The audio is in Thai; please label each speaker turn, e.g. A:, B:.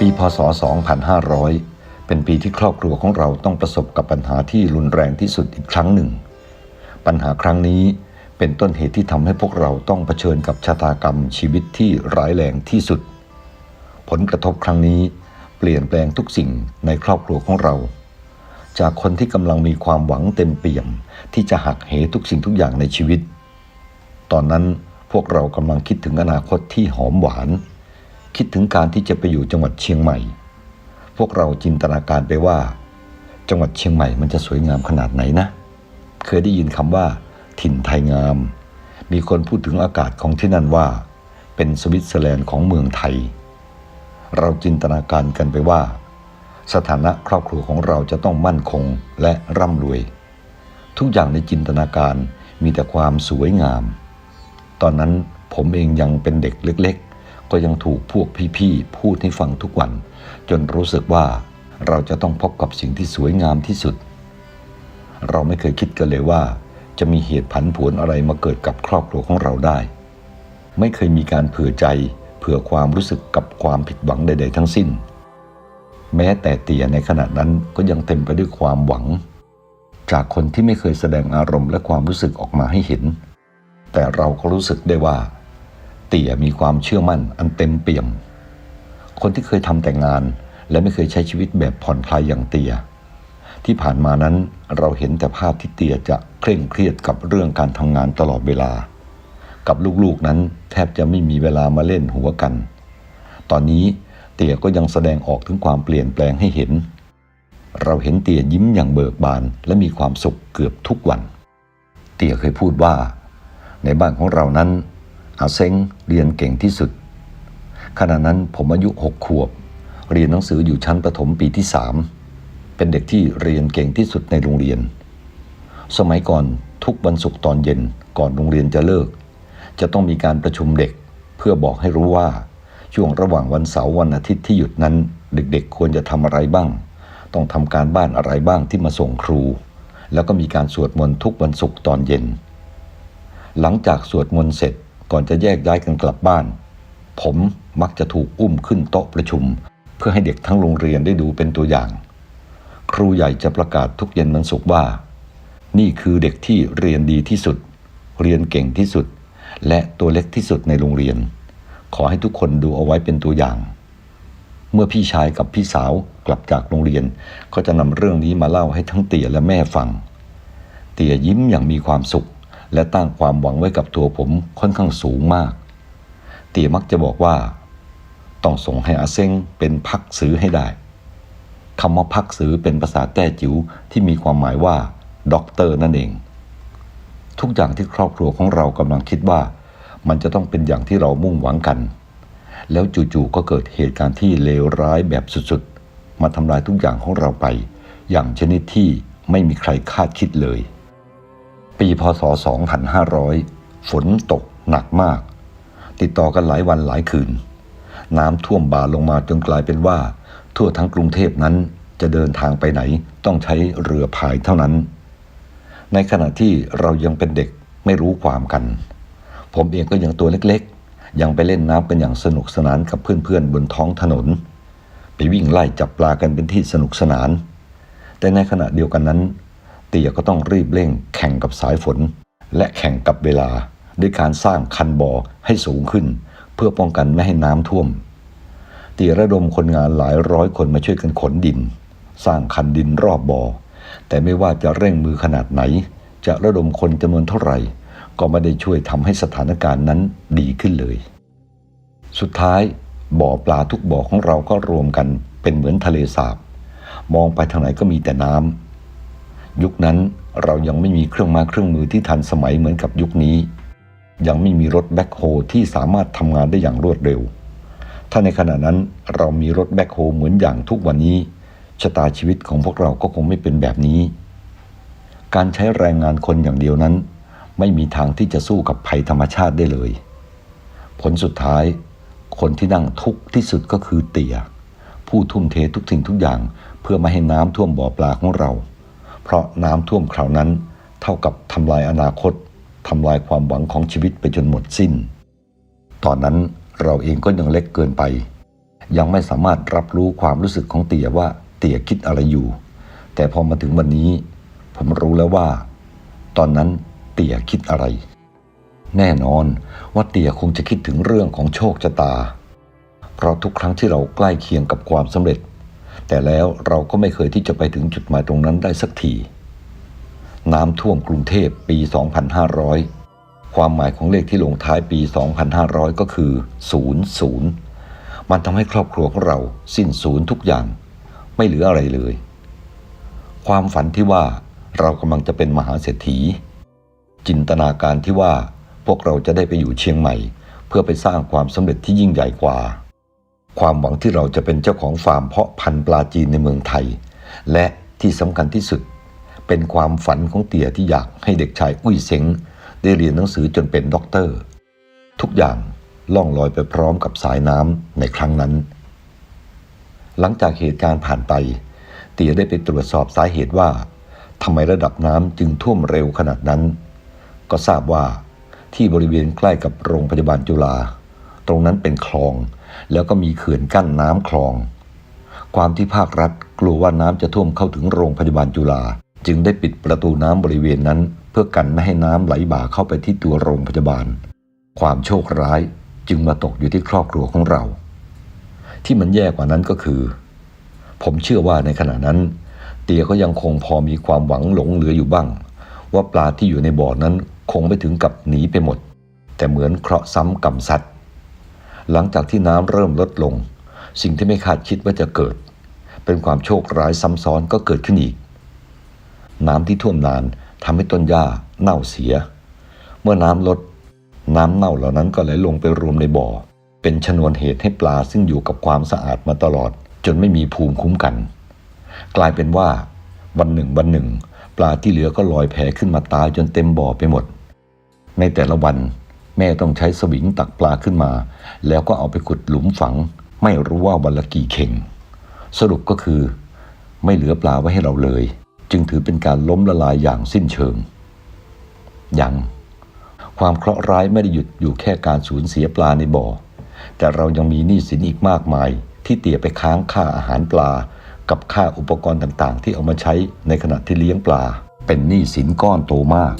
A: ปีพศ 2500 เป็นปีที่ครอบครัวของเราต้องประสบกับปัญหาที่รุนแรงที่สุดอีกครั้งหนึ่ง ปัญหาครั้งนี้เป็นต้นเหตุที่ทำให้พวกเราต้องเผชิญกับชะตากรรมชีวิตที่ร้ายแรงที่สุด ผลกระทบครั้งนี้เปลี่ยนแปลงทุกสิ่งในครอบครัวของเรา จากคนที่กำลังมีความหวังเต็มเปี่ยม ที่จะหักเหทุกสิ่งทุกอย่างในชีวิต ตอนนั้นพวกเรากำลังคิดถึงอนาคตที่หอมหวาน คิดถึงการที่จะไปอยู่จังหวัดเชียงใหม่ พวกเราจินตนาการไปว่า จังหวัดเชียงใหม่มันจะสวยงามขนาดไหนนะ เคยได้ยินคำว่า ถิ่นไทยงาม มีคนพูดถึงอากาศของที่นั่นว่า เป็นสวิตเซอร์แลนด์ของเมืองไทย เราจินตนาการกันไปว่า สถานะครอบครัวของเราจะต้องมั่นคงและร่ำรวย ทุกอย่างในจินตนาการมีแต่ความสวยงาม ตอนนั้นผมเองยังเป็นเด็กเล็กๆ ก็ยังถูกพวกพี่ๆพูดให้ฟังทุกวัน จนรู้สึกว่าเราจะต้องพบกับสิ่งที่สวยงามที่สุด เราไม่เคยคิดกันเลยว่า จะมีเหตุผันผวนอะไรมาเกิดกับครอบครัวของเราได้ ไม่เคยมีการเผื่อใจเผื่อความรู้สึกกับความผิดหวังใด ๆ ทั้งสิ้น แม้แต่เตียในขณะนั้นก็ยังเต็มไปด้วยความหวัง จากคนที่ไม่เคยแสดงอารมณ์และความรู้สึกออกมาให้เห็น แต่เราก็รู้สึกได้ว่า เตี่ยมีความเชื่อมั่นอันเต็มเปี่ยม คนที่เคยทำแต่งาน และไม่เคยใช้ชีวิตแบบผ่อนคลายอย่างเตี่ยที่ผ่านมานั้นเราเห็นแต่ภาพที่เตี่ยจะเคร่งเครียดกับเรื่องการทำงานตลอดเวลา กับลูกๆนั้นแทบจะไม่มีเวลามาเล่นหัวกัน ตอนนี้เตี่ยก็ยังแสดงออกถึงความเปลี่ยนแปลงให้เห็น เราเห็นเตี่ยยิ้มอย่างเบิกบานและมีความสุขเกือบทุกวัน เตี่ยเคยพูดว่า ในบ้านของเรานั้น อาเซ้งเรียนเก่งที่สุด ขณะนั้นผมอายุหกขวบ เรียนหนังสืออยู่ชั้นประถมปีที่สามเป็นเด็กที่เรียนเก่งที่สุดในโรงเรียน สมัยก่อนทุกวันศุกร์ตอนเย็นก่อนโรงเรียนจะเลิก จะต้องมีการประชุมเด็กเพื่อบอกให้รู้ว่าช่วงระหว่างวันเสาร์วันอาทิตย์ที่หยุดนั้น เด็กๆ ควรจะทำอะไรบ้าง ต้องทำการบ้านอะไรบ้างที่มาส่งครู แล้วก็มีการสวดมนต์ทุกวันศุกร์ตอนเย็น หลังจากสวดมนต์เสร็จ ก่อนจะแยกย้ายกันกลับบ้าน ผมมักจะถูกอุ้มขึ้นโต๊ะประชุม เพื่อให้เด็กทั้งโรงเรียนได้ดูเป็นตัวอย่าง ครูใหญ่จะประกาศทุกเย็นวันศุกร์ว่า นี่คือเด็กที่เรียนดีที่สุด เรียนเก่งที่สุด และตัวเล็กที่สุดในโรงเรียน ขอให้ทุกคนดูเอาไว้เป็นตัวอย่าง เมื่อพี่ชายกับพี่สาวกลับจากโรงเรียนก็จะนำเรื่องนี้มาเล่าให้ทั้งเตี่ยและแม่ฟัง เตี่ยยิ้มอย่างมีความสุข และตั้งความหวังไว้กับตัวผมค่อนข้างสูงมาก เตี่ยมักจะบอกว่า ต้องส่งให้อาเซ้งเป็นพักซื้อให้ได้คำว่าพักซื้อเป็นภาษาแต้จิ๋วที่มีความหมายว่าด็อกเตอร์นั่นเอง ทุกอย่างที่ครอบครัวของเรากำลังคิดว่า มันจะต้องเป็นอย่างที่เรามุ่งหวังกัน แล้วจู่ๆก็เกิดเหตุการณ์ที่เลวร้ายแบบสุดๆ มาทำลายทุกอย่างของเราไป อย่างชนิดที่ไม่มีใครคาดคิดเลย ปีพศ 2500 ฝนตกหนักมาก ติดต่อกันหลายวันหลายคืน น้ำท่วมบ่าลงมาจนกลายเป็นว่า ทั่วทั้งกรุงเทพนั้นจะเดินทางไปไหนต้องใช้เรือพายเท่านั้น ในขณะที่เรายังเป็นเด็กไม่รู้ความกัน ผมเองก็ยังตัวเล็กๆ ยังไปเล่นน้ำกันอย่างสนุกสนานกับเพื่อนๆ บนท้องถนน ไปวิ่งไล่จับปลากันเป็นที่สนุกสนาน แต่ในขณะเดียวกันนั้น เตี่ยก็ต้องรีบเร่ง แข่งกับสายฝน และแข่งกับเวลา ด้วยการสร้างคันบ่อให้สูงขึ้น เพื่อป้องกันไม่ให้น้ำท่วม เตี่ยระดมคนงานหลายร้อยคนมาช่วยกันขนดิน สร้างคันดินรอบบ่อ แต่ไม่ว่าจะเร่งมือขนาดไหน จะระดมคนจำนวนเท่าไหร่ ก็ไม่ได้ช่วยทำให้สถานการณ์นั้นดีขึ้นเลย สุดท้ายบ่อปลาทุกบ่อของเราก็รวมกันเป็นเหมือนทะเลสาบ มองไปทางไหนก็มีแต่น้ำ ยุคนั้นเรายังไม่มีเครื่องมาเครื่องมือที่ทันสมัยเหมือนกับยุคนี้ ยังไม่มีรถแบ็คโฮที่สามารถทำงานได้อย่างรวดเร็ว ถ้าในขณะนั้นเรามีรถแบ็คโฮเหมือนอย่างทุกวันนี้ชะตาชีวิตของพวกเราก็คงไม่เป็นแบบนี้ การใช้แรงงานคนอย่างเดียวนั้น ไม่มีทางที่จะสู้กับภัยธรรมชาติได้เลย ผลสุดท้าย คนที่นั่งทุกข์ที่สุดก็คือเตี่ยผู้ทุ่มเททุกสิ่งทุกอย่างเพื่อม่ให้น้ำท่วมบ่อปลาของเรา เพราะน้ำท่วมคราวนั้น เท่ากับทำลายอนาคตทำลายความหวังของชีวิตไปจนหมดสิ้น ตอนนั้นเราเองก็ยังเล็กเกินไป ยังไม่สามารถรับรู้ความรู้สึกของเตี่ยว่าเตี่ยคิดอะไรอยู่ แต่พอมาถึงวันนี้ ผมรู้แล้วว่า ตอนนั้นเตี่ยคิดอะไร แน่นอนว่าเตี่ยคงจะคิดถึงเรื่องของโชคชะตา เพราะทุกครั้งที่เราใกล้เคียงกับความสำเร็จ แต่แล้วเราก็ไม่เคยที่จะไปถึงจุดหมายตรงนั้นได้สักที น้ำท่วมกรุงเทพปี 2500 ความหมายของเลขที่ลงท้ายปี 2500 ก็คือ 00 มันทำให้ครอบครัวของเราสิ้นศูนย์ทุกอย่าง ไม่เหลืออะไรเลย ความฝันที่ว่าเรากำลังจะเป็นมหาเศรษฐี จินตนาการที่ว่าพวกเราจะได้ไปอยู่เชียงใหม่ เพื่อไปสร้างความสำเร็จที่ยิ่งใหญ่กว่า ความหวังที่เราจะเป็นเจ้าของฟาร์มเพาะพันธุ์ปลาจีนในเมืองไทย และที่สำคัญที่สุด เป็นความฝันของเตี่ยที่อยากให้เด็กชายอุ้ยเซ็งได้เรียนหนังสือจนเป็นด็อกเตอร์ ทุกอย่างล่องลอยไปพร้อมกับสายน้ำในครั้งนั้น หลังจากเหตุการณ์ผ่านไป เตี่ยได้ไปตรวจสอบสาเหตุว่าทำไมระดับน้ำจึงท่วมเร็วขนาดนั้น ก็ทราบว่าที่บริเวณใกล้กับโรงพยาบาลจุฬา ตรงนั้นเป็นคลอง แล้วก็มีเขื่อนกั้นน้ำคลอง ความที่ภาครัฐกลัวว่าน้ำจะท่วมเข้าถึงโรงพยาบาลจุฬาจึงได้ปิดประตูน้ำบริเวณนั้น เพื่อกันไม่ให้น้ำไหลบ่าเข้าไปที่ตัวโรงพยาบาล ความโชคร้ายจึงมาตกอยู่ที่ครอบครัวของเรา ที่มันแย่กว่านั้นก็คือ ผมเชื่อว่าในขณะนั้น เตียก็ยังคงพอมีความหวังหลงเหลืออยู่บ้าง ว่าปลาที่อยู่ในบ่อนั้นคงไม่ถึงกับหนีไปหมด แต่เหมือนเคราะห์ซ้ำกรรมซัด หลังจากที่น้ำเริ่มลดลง สิ่งที่ไม่คาดคิดว่าจะเกิด เป็นความโชคร้ายซ้ำซ้อนก็เกิดขึ้นอีก น้ำที่ท่วมนานทำให้ต้นหญ้าเน่าเสีย เมื่อน้ำลด น้ำเน่าเหล่านั้นก็ไหลลงไปรวมในบ่อ เป็นชนวนเหตุให้ปลาซึ่งอยู่กับความสะอาดมาตลอด จนไม่มีภูมิคุ้มกัน กลายเป็นว่า วันหนึ่งวันหนึ่ง ปลาที่เหลือก็ลอยแพขึ้นมาตายจนเต็มบ่อไปหมด ในแต่ละวัน แม่ต้องใช้สวิงตักปลาขึ้นมา แล้วก็เอาไปขุดหลุมฝัง ไม่รู้ว่าวันละกี่เข่ง สรุปก็คือ ไม่เหลือปลาไว้ให้เราเลย จึงถือเป็นการล้มละลายอย่างสิ้นเชิง ยังความเคราะห์ร้ายไม่ได้หยุดอยู่แค่การสูญเสียปลาในบ่อ แต่เรายังมีหนี้สินอีกมากมาย ที่เตี่ยไปค้างค่าอาหารปลา กับค่าอุปกรณ์ต่างๆ ที่เอามาใช้ในขณะที่เลี้ยงปลา เป็นหนี้สินก้อนโตมาก